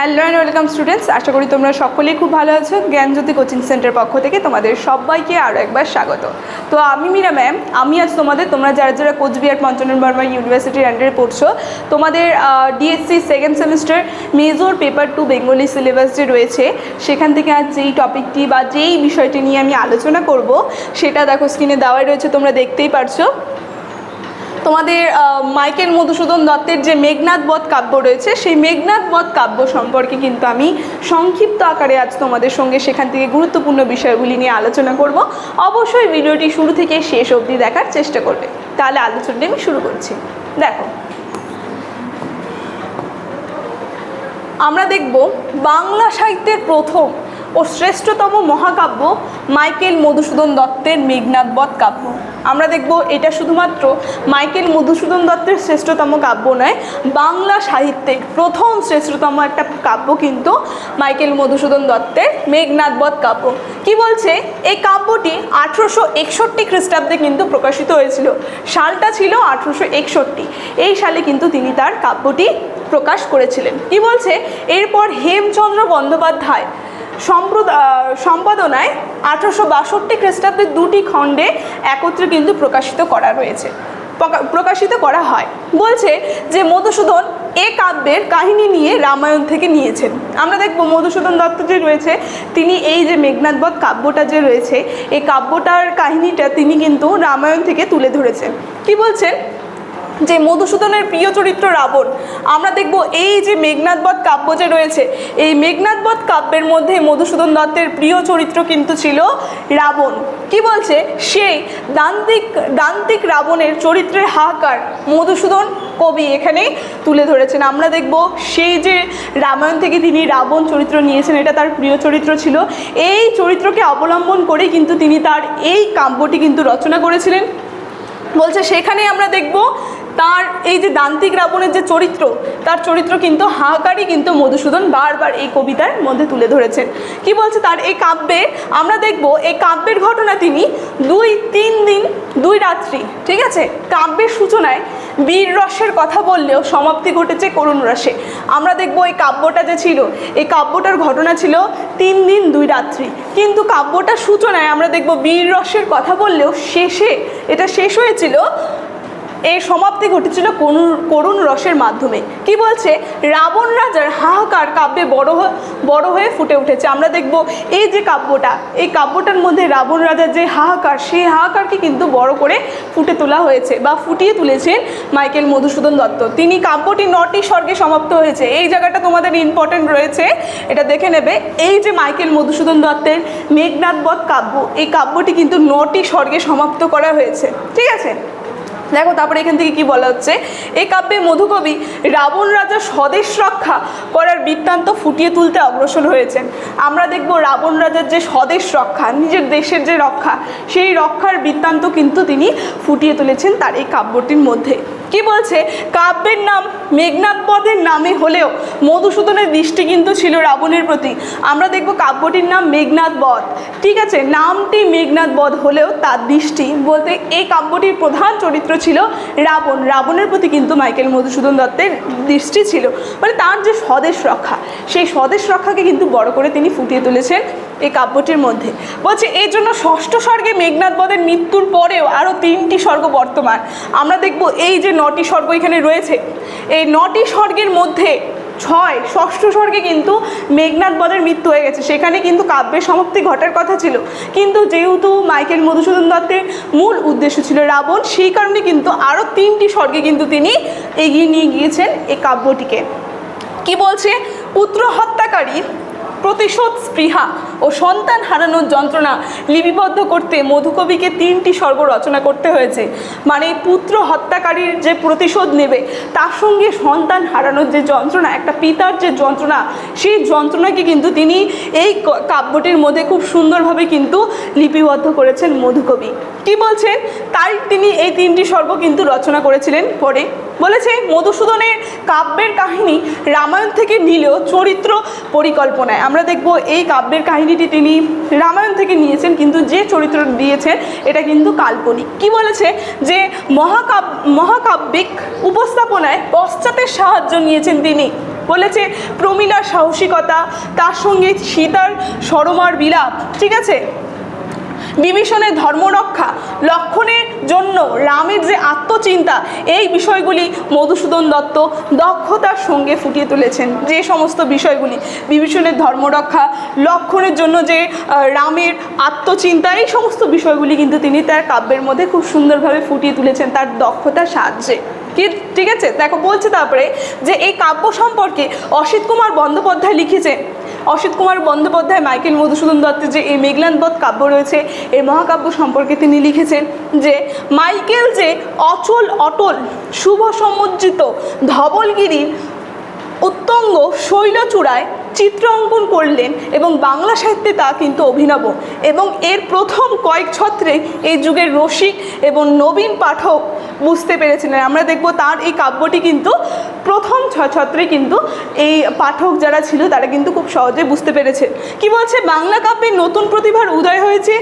Hello and welcome students, আশা করি তোমরা সকলেই খুব ভালো আছো। জ্ঞানজ্যোতি কোচিং সেন্টার পক্ষ থেকে তোমাদের সবাইকে আরও একবার স্বাগত। তো আমি মীরা ম্যাম, আমি আজ তোমাদের, তোমরা যারা যারা কোচবিহার পঞ্চানন বর্মা ইউনিভার্সিটির আন্ডারে পড়ছো, তোমাদের DSC second semester major paper two Bengali syllabus যে রয়েছে, সেখান থেকে আজ যেই টপিকটি বা যেই বিষয়টি নিয়ে আমি আলোচনা করব, সেটা দেখো স্ক্রিনে দেওয়াই রয়েছে, তোমরা দেখতেই পারছ। তোমাদের মাইকেল মধুসূদন দত্তের যে মেঘনাথ বধ কাব্য রয়েছে, সেই মেঘনাথ বধ কাব্য সম্পর্কে কিন্তু আমি সংক্ষিপ্ত আকারে আজ তোমাদের সঙ্গে সেখান থেকে গুরুত্বপূর্ণ বিষয়গুলি নিয়ে আলোচনা করব। অবশ্যই ভিডিওটি শুরু থেকে শেষ অবধি দেখার চেষ্টা করবে। তাহলে আলোচনাটি আমি শুরু করছি। দেখো। আমরা দেখব বাংলা সাহিত্যের প্রথম ও শ্রেষ্ঠতম মহাকাব্য মাইকেল মধুসূদন দত্তের মেঘনাথ বধ কাব্য। আমরা দেখব এটা শুধুমাত্র মাইকেল মধুসূদন দত্তের শ্রেষ্ঠতম কাব্য নয়, বাংলা সাহিত্যের প্রথম শ্রেষ্ঠতম একটা কাব্য কিন্তু মাইকেল মধুসূদন দত্তের মেঘনাথ বধ কাব্য। কি বলছে? এই কাব্যটি আঠেরোশো একষট্টি খ্রিস্টাব্দে কিন্তু প্রকাশিত হয়েছিল। সালটা ছিল আঠেরোশো একষট্টি। এই সালে কিন্তু তিনি তার কাব্যটি প্রকাশ করেছিলেন। কি বলছে? এরপর হেমচন্দ্র বন্দ্যোপাধ্যায় সম্পাদনায় আঠারোশো বাষট্টি খ্রিস্টাব্দে দুটি খণ্ডে একত্রে কিন্তু প্রকাশিত করা রয়েছে। প্রকাশিত করা হয়। বলছে যে মধুসূদন এ কাব্যের কাহিনী নিয়ে রামায়ণ থেকে নিয়েছেন। আমরা দেখব মধুসূদন দত্ত যে রয়েছে, তিনি এই যে মেঘনাথবধ কাব্যটা যে রয়েছে, এই কাব্যটার কাহিনীটা তিনি কিন্তু রামায়ণ থেকে তুলে ধরেছেন। কি বলছেন? যে মধুসূদনের প্রিয় চরিত্র রাবণ, আমরা দেখব এই যে মেঘনাথবধ কাব্য যে রয়েছে, এই মেঘনাথবধ কাব্যের মধ্যে মধুসূদন দত্তের প্রিয় চরিত্র কিন্তু ছিল রাবণ। কি বলছে? সেই দান্তিক দান্তিক রাবণের চরিত্রের হাহাকার মধুসূদন কবি এখানে তুলে ধরেছেন। আমরা দেখব সেই যে রামায়ণ থেকে তিনি রাবণ চরিত্র নিয়েছেন, এটা তার প্রিয় চরিত্র ছিল। এই চরিত্রকে অবলম্বন করে কিন্তু তিনি তার এই কাব্যটি কিন্তু রচনা করেছিলেন। বলছে সেখানে আমরা দেখব তার এই যে দান্তিক রাবণের যে চরিত্র, তার চরিত্র কিন্তু হাহাকারই কিন্তু মধুসূদন বারবার এই কবিতার মধ্যে তুলে ধরেছেন। কি বলছে তার? এই কাব্যে আমরা দেখব, এই কাব্যের ঘটনা তিনি দুই, তিন দিন, দুই রাত্রি, ঠিক আছে? কাব্যের সূচনায় বীর রসের কথা বললেও সমাপ্তি ঘটেছে করুণ রসে। আমরা দেখব এই কাব্যটা যে ছিল, এই কাব্যটার ঘটনা ছিল তিন দিন, দুই রাত্রি। কিন্তু কাব্যটার সূচনায় আমরা দেখব বীর রসের কথা বললেও শেষে, এটা শেষ হয়েছিল এর সমাপ্তি ঘটেছিল করুণ রসের মাধ্যমে। কি বলছে? রাবণ রাজার হাহাকার কাব্যে বড় বড় হয়ে ফুটে উঠেছে। আমরা দেখব এই যে কাব্যটা, এই কাব্যটার মধ্যে রাবণ রাজার যে হাহাকার, সেই হাহাকারকে কিন্তু বড় করে ফুটে তোলা হয়েছে বা ফুটিয়ে তুলেছেন মাইকেল মধুসূদন দত্ত। তিনি কাব্যটি নটি স্বর্গে সমাপ্ত হয়েছে। এই জায়গাটা তোমাদের ইম্পর্টেন্ট রয়েছে। এটা দেখে নেবে। এই যে মাইকেল মধুসূদন দত্তের মেঘনাথ বধ কাব্য, এই কাব্যটি কিন্তু নটি স্বর্গে সমাপ্ত করা হয়েছে। ঠিক আছে? দেখো, তারপরে এখান থেকে কি বলা হচ্ছে? এই কাব্যে মধুকবি রাবণ রাজা স্বদেশ রক্ষা করার বৃত্তান্ত ফুটিয়ে তুলতে অগ্রসর হয়েছেন। আমরা দেখব রাবণ রাজার যে স্বদেশ রক্ষা, নিজের দেশের যে রক্ষা, সেই রক্ষার বৃত্তান্ত কিন্তু তিনি ফুটিয়ে তুলেছেন তার এই কাব্যটির মধ্যে। কি বলছে? কাব্যের নাম মেঘনাথ বধের নামে হলেও মধুসূদনের দৃষ্টি কিন্তু ছিল রাবণের প্রতি। আমরা দেখব কাব্যটির নাম মেঘনাথ বধ ঠিক আছে, নামটি মেঘনাথ বধ হলেও তার দৃষ্টি। বলতে এই কাব্যটির প্রধান চরিত্র ছিল রাবণ। রাবণের প্রতি কিন্তু মাইকেল মধুসূদন দত্তের দৃষ্টি ছিল। মানে তার যে স্বদেশ রক্ষা, সেই স্বদেশ রক্ষাকে কিন্তু বড় করে তিনি ফুটিয়ে তুলেছেন এই কাব্যটির মধ্যে। বলছে এই জন্য ষষ্ঠ স্বর্গে মেঘনাথ বধের মৃত্যুর পরেও আরও তিনটি স্বর্গ বর্তমান। আমরা দেখব এই যে নটি স্বর্গ এখানে রয়েছে, এই নটি স্বর্গের মধ্যে ছয়, ষষ্ঠ স্বর্গে কিন্তু মেঘনাথ বধের মৃত্যু হয়ে গেছে। সেখানে কিন্তু কাব্যের সমাপ্তি ঘটার কথা ছিল। কিন্তু যেহেতু মাইকেল মধুসূদন দত্তের মূল উদ্দেশ্য ছিল রাবণ, সেই কারণে কিন্তু আরও তিনটি স্বর্গে কিন্তু তিনি এগিয়ে নিয়ে গিয়েছেন এই কাব্যটিকে। কি বলছে? পুত্র হত্যাকারী প্রতিশোধ স্পৃহা। ও সন্তান হারানোর যন্ত্রণা লিপিবদ্ধ করতে মধুকবিকে তিনটি স্বর্গ রচনা করতে হয়েছে। মানে পুত্র হত্যাকারীর যে প্রতিশোধ নেবে, তার সঙ্গে সন্তান হারানোর যে যন্ত্রণা, একটা পিতার যে যন্ত্রণা, সেই যন্ত্রণাকে কিন্তু তিনি এই কাব্যটির মধ্যে খুব সুন্দরভাবে কিন্তু লিপিবদ্ধ করেছেন মধুকবি। কি বলছেন? তাই তিনি এই তিনটি স্বর্গ কিন্তু রচনা করেছিলেন পরে। বলেছে, মধুসূদনের কাব্যের কাহিনী রামায়ণ থেকে নিলেও চরিত্র পরিকল্পনায়। আমরা দেখব এই কাব্যের কাহিনীটি তিনি রামায়ণ থেকে নিয়েছেন, কিন্তু যে চরিত্র দিয়েছেন, এটা কিন্তু কাল্পনিক। কি বলেছে যে মহাকাব্য মহাকাব্যিক উপস্থাপনায় পশ্চাতের সাহায্য নিয়েছেন তিনি। বলেছে প্রমীলার সাহসিকতা, তার সঙ্গে সীতার সরমার বিলাপ, ঠিক আছে? বিভীষণের ধর্মরক্ষা লক্ষণের জন্য রামের যে আত্মচিন্তা, এই বিষয়গুলি মধুসূদন দত্ত দক্ষতার সঙ্গে ফুটিয়ে তুলেছেন। যে সমস্ত বিষয়গুলি, বিভীষণের ধর্মরক্ষা লক্ষণের জন্য যে রামের আত্মচিন্তা, এই সমস্ত বিষয়গুলি কিন্তু তিনি তার কাব্যের মধ্যে খুব সুন্দরভাবে ফুটিয়ে তুলেছেন তার দক্ষতার সাহায্যে। ঠিক আছে? দেখো, বলছে তারপরে যে, এই কাব্য সম্পর্কে অসিত কুমার বন্দ্যোপাধ্যায় লিখেছেন অসিত কুমার বন্দ্যোপাধ্যায়, মাইকেল মধুসূদন দত্তের যে এই মেঘলানবধ কাব্য রয়েছে এই মহাকাব্য সম্পর্কে তিনি লিখেছেন যে, মাইকেল যে অচল অটল, শুভ সমুজ্জিত ধবলগিরির উত্তঙ্গ শৈলচূড়ায় চিত্র অঙ্কন করলেন এবং বাংলা সাহিত্যে তা কিন্তু অভিনব। এবং এর প্রথম কয়েক ছত্রে এই যুগের রসিক এবং নবীন পাঠক বুঝতে পেরেছিলেন আমরা দেখব তার এই কাব্যটি কিন্তু প্রথম ছত্রে কিন্তু এই পাঠক যারা ছিল তারা কিন্তু খুব সহজে বুঝতে পেরেছে। কি বলছে? বাংলা কাব্যে নতুন প্রতিভার উদয় হয়েছে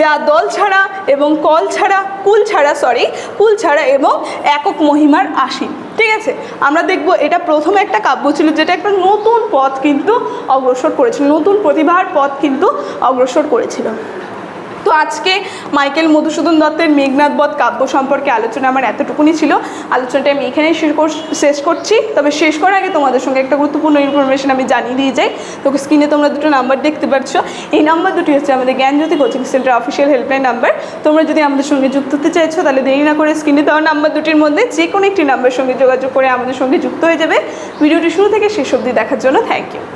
যা দল ছাড়া এবং কল ছাড়া, কুল ছাড়া সরি কুল ছাড়া এবং একক মহিমার আসীন। ঠিক আছে? আমরা দেখব এটা প্রথম একটা কাব্য ছিল যেটা একটা নতুন পথ কিন্তু অগ্রসর করেছিল, নতুন প্রতিভার পথ কিন্তু অগ্রসর করেছিল। তো আজকে মাইকেল মধুসূদন দত্তের মেঘনাথ বধ কাব্য সম্পর্কে আলোচনা আমার এতটুকুনি ছিল। আলোচনাটা আমি এখানেই শেষ কর- শেষ করছি। তবে শেষ করার আগে তোমাদের সঙ্গে একটা গুরুত্বপূর্ণ ইনফরমেশন আমি জানিয়ে দিয়ে যাই। তো স্ক্রিনে তোমরা দুটো নাম্বার দেখতে পাচ্ছ এই নাম্বার দুটি হচ্ছে আমাদের Gyanjyoti coaching centre official helpline number তোমরা যদি আমাদের সঙ্গে যুক্ত হতে চাইছো, তাহলে দেরি না করে স্ক্রিনে দেওয়া নাম্বার দুটির মধ্যে যে কোনো একটি নাম্বার সঙ্গে যোগাযোগ করে আমাদের সঙ্গে যুক্ত হয়ে যাবে। ভিডিওটি শুরু থেকে শেষ অবধি দেখার জন্য থ্যাংক ইউ